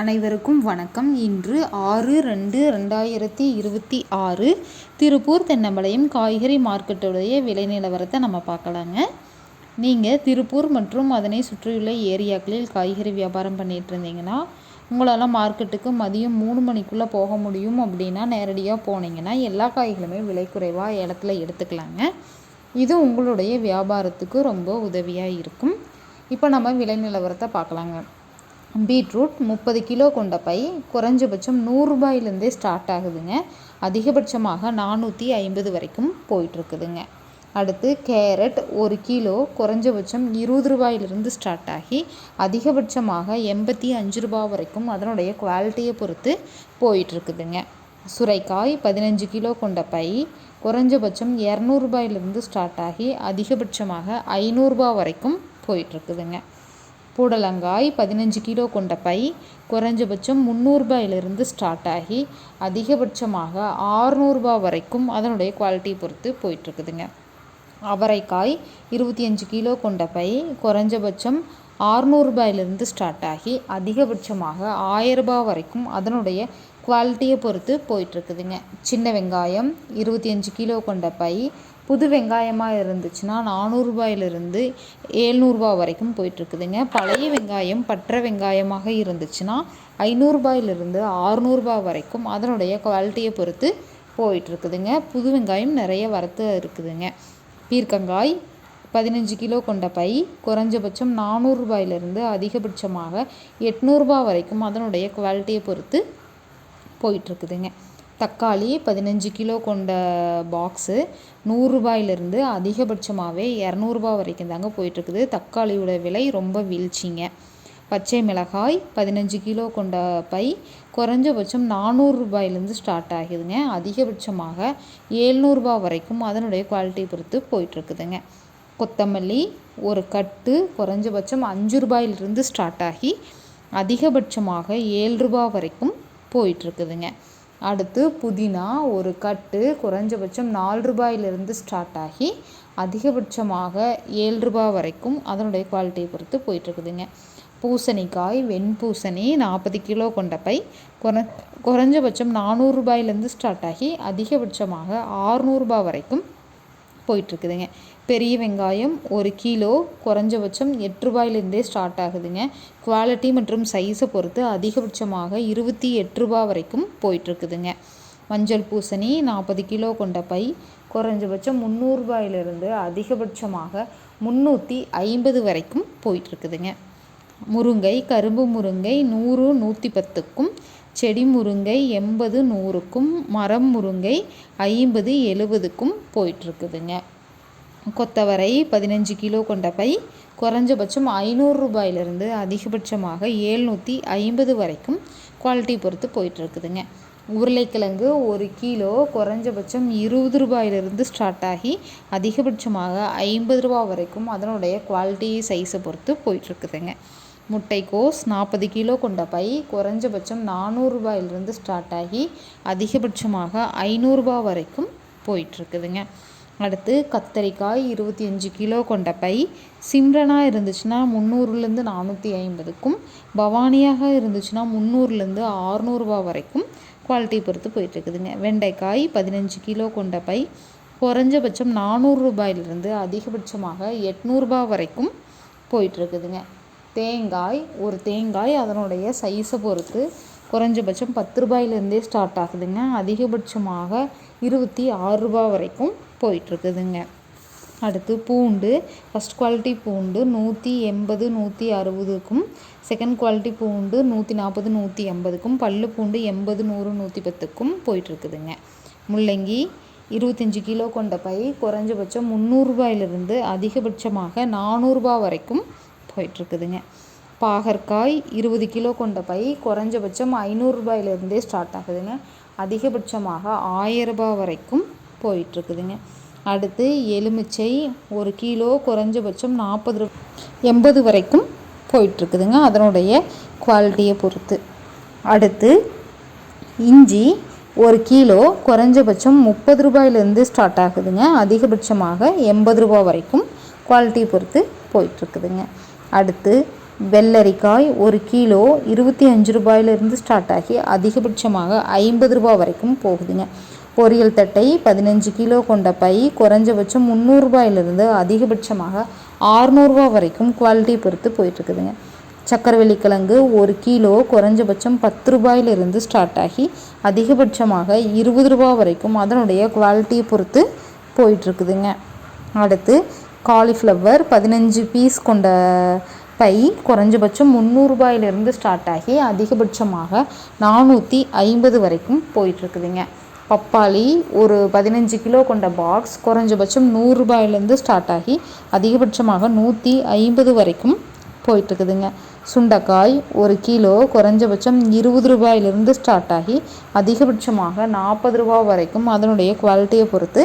அனைவருக்கும் வணக்கம். இன்று ஆறு ரெண்டு ரெண்டாயிரத்தி இருபத்தி ஆறு திருப்பூர் தென்னம்பாளையம் காய்கறி மார்க்கெட்டுடைய விலை நிலவரத்தை நம்ம பார்க்கலாங்க. நீங்கள் திருப்பூர் மற்றும் அதனை சுற்றியுள்ள ஏரியாக்களில் காய்கறி வியாபாரம் பண்ணிகிட்டு இருந்தீங்கன்னா உங்களால் மார்க்கெட்டுக்கு மதியம் மூணு மணிக்குள்ளே போக முடியும் அப்படின்னா நேரடியாக போனீங்கன்னா எல்லா காய்களுமே விலை குறைவாக இடத்துல எடுத்துக்கலாங்க. இது உங்களுடைய வியாபாரத்துக்கு ரொம்ப உதவியாக இருக்கும். இப்போ நம்ம விலை நிலவரத்தை பார்க்கலாங்க. பீட்ரூட் முப்பது கிலோ கொண்ட பை குறைஞ்சபட்சம் நூறுரூபாயிலேருந்தே ஸ்டார்ட் ஆகுதுங்க. அதிகபட்சமாக நானூற்றி ஐம்பது வரைக்கும் போயிட்டுருக்குதுங்க. அடுத்து கேரட் ஒரு கிலோ குறைஞ்சபட்சம் இருபது ரூபாயிலிருந்து ஸ்டார்ட் ஆகி அதிகபட்சமாக எண்பத்தி அஞ்சு ரூபா வரைக்கும் அதனுடைய குவாலிட்டியை பொறுத்து போயிட்டுருக்குதுங்க. சுரைக்காய் பதினஞ்சு கிலோ கொண்ட பை குறைஞ்சபட்சம் இரநூறுபாயிலிருந்து ஸ்டார்ட் ஆகி அதிகபட்சமாக ஐநூறுரூபா வரைக்கும் போயிட்டுருக்குதுங்க. புடலங்காய் பதினஞ்சு கிலோ கொண்ட பை குறைஞ்சபட்சம் முந்நூறுபாயிலிருந்து ஸ்டார்ட் ஆகி அதிகபட்சமாக ஆறுநூறுபா வரைக்கும் அதனுடைய குவாலிட்டி பொறுத்து போயிட்டுருக்குதுங்க. அவரைக்காய் இருபத்தி அஞ்சு கிலோ கொண்ட பை குறைஞ்சபட்சம் ஆறுநூறுபாயிலிருந்து ஸ்டார்ட் ஆகி அதிகபட்சமாக ஆயிரரூபா வரைக்கும் அதனுடைய குவாலிட்டியை பொறுத்து போயிட்டுருக்குதுங்க. சின்ன வெங்காயம் இருபத்தி அஞ்சு கிலோ கொண்ட பை. புது வெங்காயமாக இருந்துச்சுன்னா நானூறுரூபாயிலிருந்து ஏழ்நூறுபா வரைக்கும் போயிட்டுருக்குதுங்க. பழைய வெங்காயம் பற்ற வெங்காயமாக இருந்துச்சுன்னா ஐநூறுரூபாயிலிருந்து ஆறுநூறுபா வரைக்கும் அதனுடைய குவாலிட்டியை பொறுத்து போயிட்டுருக்குதுங்க. புது வெங்காயம் நிறைய வரத்து இருக்குதுங்க. பீர்க்கங்காய் பதினஞ்சு கிலோ கொண்ட பை. குறைஞ்சபட்சம் நானூறுரூபாயிலிருந்து அதிகபட்சமாக எட்நூறுபா வரைக்கும் அதனுடைய குவாலிட்டியை பொறுத்து போயிட்டுருக்குதுங்க. தக்காளி பதினஞ்சு கிலோ கொண்ட பாக்ஸு நூறுரூபாயிலிருந்து அதிகபட்சமாகவே இரநூறுபா வரைக்கும் தாங்க போயிட்டுருக்குது. தக்காளியோட விலை ரொம்ப வீழ்ச்சிங்க. பச்சை மிளகாய் பதினஞ்சு கிலோ கொண்ட பை குறைஞ்சபட்சம் நானூறுரூபாயிலேருந்து ஸ்டார்ட் ஆகுதுங்க. அதிகபட்சமாக ஏழ்நூறுபா வரைக்கும் அதனுடைய குவாலிட்டி பொறுத்து போயிட்டுருக்குதுங்க. கொத்தமல்லி ஒரு கட்டு குறைஞ்சபட்சம் அஞ்சு ரூபாயிலிருந்து ஸ்டார்ட் ஆகி அதிகபட்சமாக ஏழு ரூபா வரைக்கும் போயிட்டுருக்குதுங்க. அடுத்து புதினா ஒரு கட்டு குறைஞ்சபட்சம் நாலு ரூபாயிலிருந்து ஸ்டார்ட் ஆகி அதிகபட்சமாக ஏழு ரூபாய் வரைக்கும் அதனுடைய குவாலிட்டியை பொறுத்து போயிட்டுருக்குதுங்க. பூசணிக்காய் வெண்பூசணி நாற்பது கிலோ கொண்ட பை குறை குறைஞ்சபட்சம் நானூறுரூபாயிலேருந்து ஸ்டார்ட் ஆகி அதிகபட்சமாக ஆறுநூறுபா வரைக்கும் போயிட்டுருக்குதுங்க. பெரிய வெங்காயம் ஒரு கிலோ குறைஞ்சபட்சம் எட்டு ரூபாயிலேருந்தே ஸ்டார்ட் ஆகுதுங்க. குவாலிட்டி மற்றும் சைஸை பொறுத்து அதிகபட்சமாக இருபத்தி எட்டு ரூபா வரைக்கும் போயிட்டுருக்குதுங்க. மஞ்சள் பூசணி நாற்பது கிலோ கொண்ட பை குறைஞ்சபட்சம் முந்நூறுபாயிலிருந்து அதிகபட்சமாக முந்நூற்றி ஐம்பது வரைக்கும் போயிட்டுருக்குதுங்க. முருங்கை கரும்பு முருங்கை நூறு நூற்றி பத்துக்கும் செடி முருங்கை எண்பது நூறுக்கும் மரம் முருங்கை ஐம்பது எழுபதுக்கும் போயிட்டுருக்குதுங்க. கொத்தவரை பதினஞ்சு கிலோ கொண்ட பை குறைஞ்சபட்சம் ஐநூறு ரூபாயிலிருந்து அதிகபட்சமாக ஏழ்நூற்றி ஐம்பது வரைக்கும் குவாலிட்டி பொறுத்து போயிட்டுருக்குதுங்க. உருளைக்கிழங்கு ஒரு கிலோ குறைஞ்சபட்சம் இருபது ரூபாயிலிருந்து ஸ்டார்ட் ஆகி அதிகபட்சமாக ஐம்பது ரூபா வரைக்கும் அதனுடைய குவாலிட்டி சைஸை பொறுத்து போயிட்டுருக்குதுங்க. முட்டைக்கோஸ் நாற்பது கிலோ கொண்ட பை குறைஞ்சபட்சம் நானூறுரூபாயிலிருந்து ஸ்டார்ட் ஆகி அதிகபட்சமாக ஐநூறுரூபா வரைக்கும் போயிட்டுருக்குதுங்க. அடுத்து கத்தரிக்காய் இருபத்தி அஞ்சு கிலோ கொண்ட பை சிம்ரனாக இருந்துச்சுன்னா முந்நூறுலேருந்து நானூற்றி ஐம்பதுக்கும் பவானியாக இருந்துச்சுன்னா முந்நூறுலேருந்து ஆறுநூறுபா வரைக்கும் குவாலிட்டி பொறுத்து போயிட்டுருக்குதுங்க. வெண்டைக்காய் பதினஞ்சு கிலோ கொண்ட பை குறைஞ்சபட்சம் நானூறு ரூபாயிலிருந்து அதிகபட்சமாக எட்நூறுபா வரைக்கும் போயிட்டுருக்குதுங்க. தேங்காய் ஒரு தேங்காய் அதனுடைய சைஸை பொறுத்து குறைஞ்சபட்சம் பத்து ரூபாயிலேருந்தே ஸ்டார்ட் ஆகுதுங்க. அதிகபட்சமாக இருபத்தி ஆறு ரூபா வரைக்கும் போயிட்டுருக்குதுங்க. அடுத்து பூண்டு ஃபஸ்ட் குவாலிட்டி பூண்டு நூற்றி எண்பது நூற்றி அறுபதுக்கும் செகண்ட் குவாலிட்டி பூண்டு நூற்றி நாற்பது நூற்றி எண்பதுக்கும் பல்லு பூண்டு எண்பது நூறு நூற்றி பத்துக்கும் போயிட்டுருக்குதுங்க. முள்ளங்கி இருபத்தஞ்சி கிலோ கொண்ட பை குறைஞ்சபட்சம் முந்நூறுரூபாயிலிருந்து அதிகபட்சமாக நானூறுரூபா வரைக்கும் போயிட்டுருக்குதுங்க. பாகற்காய் இருபது கிலோ கொண்ட பை குறைஞ்சபட்சம் ஐநூறுரூபாயிலிருந்தே ஸ்டார்ட் ஆகுதுங்க. அதிகபட்சமாக ஆயரரூபா வரைக்கும் போயிட்டுருக்குதுங்க. அடுத்து எலுமிச்சை ஒரு கிலோ குறைஞ்சபட்சம் நாற்பது ரூ எண்பது வரைக்கும் போயிட்டுருக்குதுங்க. அதனுடைய குவாலிட்டியை பொறுத்து. அடுத்து இஞ்சி ஒரு கிலோ குறைஞ்சபட்சம் முப்பது ரூபாயிலேருந்து ஸ்டார்ட் ஆகுதுங்க. அதிகபட்சமாக எண்பது ரூபா வரைக்கும் குவாலிட்டி பொறுத்து போயிட்டுருக்குதுங்க. அடுத்து வெள்ளரிக்காய் ஒரு கிலோ இருபத்தி அஞ்சு ரூபாயிலிருந்து ஸ்டார்ட் ஆகி அதிகபட்சமாக ஐம்பது ரூபா வரைக்கும் போகுதுங்க. பொரியல் தட்டை பதினஞ்சு கிலோ கொண்ட பை குறைஞ்சபட்சம் முந்நூறுரூபாயிலிருந்து அதிகபட்சமாக ஆறுநூறுபா வரைக்கும் குவாலிட்டி பொறுத்து போயிட்டுருக்குதுங்க. சக்கரவள்ளி கிழங்கு ஒரு கிலோ குறைஞ்சபட்சம் பத்து ரூபாயிலிருந்து ஸ்டார்ட் ஆகி அதிகபட்சமாக இருபது ரூபா வரைக்கும் அதனுடைய குவாலிட்டியை பொறுத்து போயிட்டுருக்குதுங்க. அடுத்து காலிஃப்ளவர் பதினஞ்சு பீஸ் கொண்ட பை குறைஞ்சபட்சம் முந்நூறுபாயிலிருந்து ஸ்டார்ட் ஆகி அதிகபட்சமாக நானூற்றி ஐம்பது வரைக்கும் போயிட்டுருக்குதுங்க. பப்பாளி ஒரு பதினஞ்சு கிலோ கொண்ட பாக்ஸ் குறைஞ்சபட்சம் நூறுரூபாயிலேருந்து ஸ்டார்ட் ஆகி அதிகபட்சமாக நூற்றி ஐம்பது வரைக்கும் போயிட்டுருக்குதுங்க. சுண்டைக்காய் ஒரு கிலோ குறைஞ்சபட்சம் இருபது ரூபாயிலிருந்து ஸ்டார்ட் ஆகி அதிகபட்சமாக நாற்பது ரூபா வரைக்கும் அதனுடைய குவாலிட்டியை பொறுத்து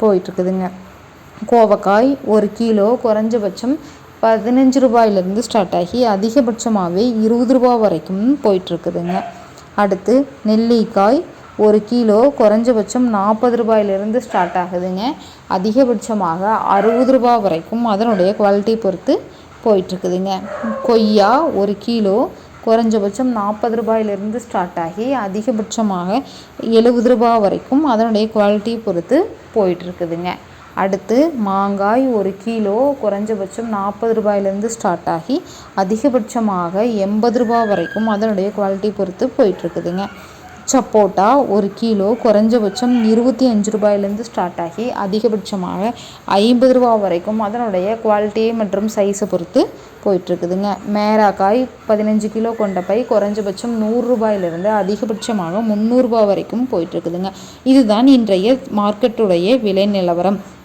போயிட்டுருக்குதுங்க. கோவக்காய் ஒரு கிலோ குறைஞ்சபட்சம் பதினஞ்சு ரூபாயிலிருந்து ஸ்டார்ட் ஆகி அதிகபட்சமாகவே இருபது ரூபா வரைக்கும் போயிட்டுருக்குதுங்க. அடுத்து நெல்லிக்காய் ஒரு கிலோ குறைஞ்சபட்சம் நாற்பது ரூபாயிலிருந்து ஸ்டார்ட் ஆகுதுங்க. அதிகபட்சமாக அறுபது ரூபா வரைக்கும் அதனுடைய குவாலிட்டி பொறுத்து போயிட்டுருக்குதுங்க. கொய்யா ஒரு கிலோ குறைஞ்சபட்சம் நாற்பது ரூபாயிலிருந்து ஸ்டார்ட் ஆகி அதிகபட்சமாக எழுபது ரூபா வரைக்கும் அதனுடைய குவாலிட்டி பொறுத்து போயிட்டுருக்குதுங்க. அடுத்து மாங்காய் ஒரு கிலோ குறைஞ்சபட்சம் நாற்பது ரூபாயிலேருந்து ஸ்டார்ட் ஆகி அதிகபட்சமாக எண்பது ரூபா வரைக்கும் அதனுடைய குவாலிட்டி பொறுத்து போயிட்டுருக்குதுங்க. சப்போட்டா ஒரு கிலோ குறைஞ்சபட்சம் இருபத்தி அஞ்சு ரூபாயிலேருந்து ஸ்டார்ட் ஆகி அதிகபட்சமாக ஐம்பது ரூபா வரைக்கும் அதனுடைய குவாலிட்டி மற்றும் சைஸை பொறுத்து போயிட்டுருக்குதுங்க. மேராக்காய் பதினஞ்சு கிலோ கொண்ட பை குறைஞ்சபட்சம் நூறுரூபாயிலிருந்து அதிகபட்சமாக முந்நூறுரூபா வரைக்கும் போயிட்டுருக்குதுங்க. இதுதான் இன்றைய மார்க்கெட்டுடைய விலை நிலவரம்.